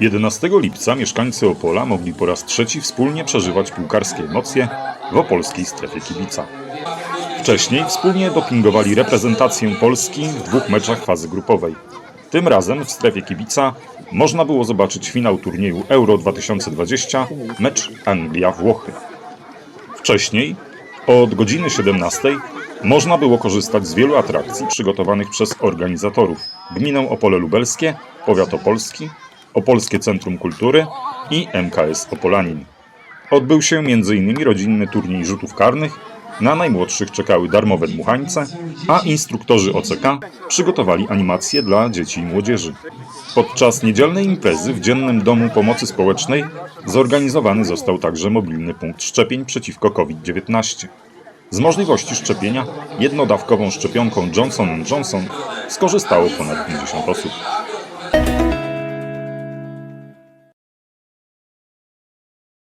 11 lipca mieszkańcy Opola mogli po raz trzeci wspólnie przeżywać piłkarskie emocje w opolskiej strefie kibica. Wcześniej wspólnie dopingowali reprezentację Polski w dwóch meczach fazy grupowej. Tym razem w strefie kibica można było zobaczyć finał turnieju Euro 2020, mecz Anglia-Włochy. Wcześniej, od godziny 17, można było korzystać z wielu atrakcji przygotowanych przez organizatorów Gminę Opole Lubelskie, Powiat Opolski, Opolskie Centrum Kultury i MKS Opolanin. Odbył się m.in. rodzinny turniej rzutów karnych, na najmłodszych czekały darmowe dmuchańce, a instruktorzy OCK przygotowali animacje dla dzieci i młodzieży. Podczas niedzielnej imprezy w Dziennym Domu Pomocy Społecznej zorganizowany został także mobilny punkt szczepień przeciwko COVID-19. Z możliwości szczepienia jednodawkową szczepionką Johnson Johnson skorzystało ponad 50 osób.